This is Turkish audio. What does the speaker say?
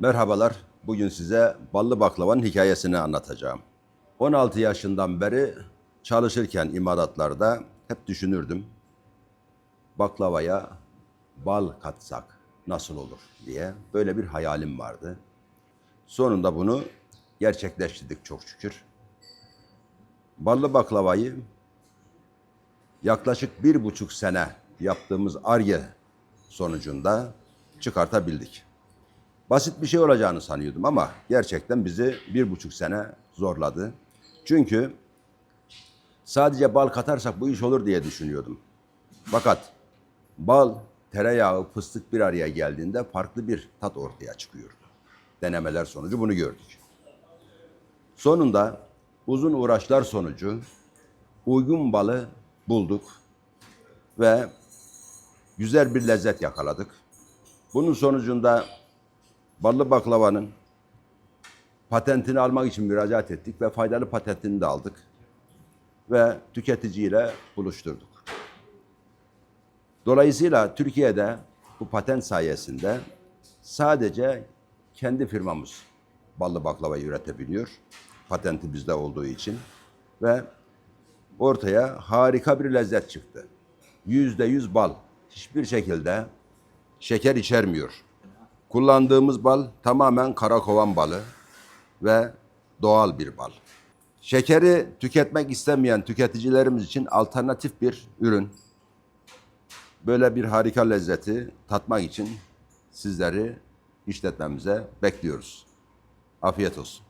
Merhabalar. Bugün size ballı baklavanın hikayesini anlatacağım. 16 yaşından beri çalışırken imalatlarda hep düşünürdüm. Baklavaya bal katsak nasıl olur diye böyle bir hayalim vardı. Sonunda bunu gerçekleştirdik çok şükür. Ballı baklavayı yaklaşık bir buçuk sene yaptığımız arge sonucunda çıkartabildik. Basit bir şey olacağını sanıyordum ama gerçekten bizi bir buçuk sene zorladı. Çünkü sadece bal katarsak bu iş olur diye düşünüyordum. Fakat bal, tereyağı, fıstık bir araya geldiğinde farklı bir tat ortaya çıkıyordu. Denemeler sonucu bunu gördük. Sonunda uzun uğraşlar sonucu uygun balı bulduk ve güzel bir lezzet yakaladık. Bunun sonucunda ballı baklavanın patentini almak için müracaat ettik ve faydalı patentini de aldık ve tüketiciyle buluşturduk. Dolayısıyla Türkiye'de bu patent sayesinde sadece kendi firmamız ballı baklavayı üretebiliyor. Patenti bizde olduğu için ve ortaya harika bir lezzet çıktı. Yüzde yüz bal. Hiçbir şekilde şeker içermiyor. Kullandığımız bal tamamen karakovan balı ve doğal bir bal. Şekeri tüketmek istemeyen tüketicilerimiz için alternatif bir ürün. Böyle bir harika lezzeti tatmak için sizleri işletmemize bekliyoruz. Afiyet olsun.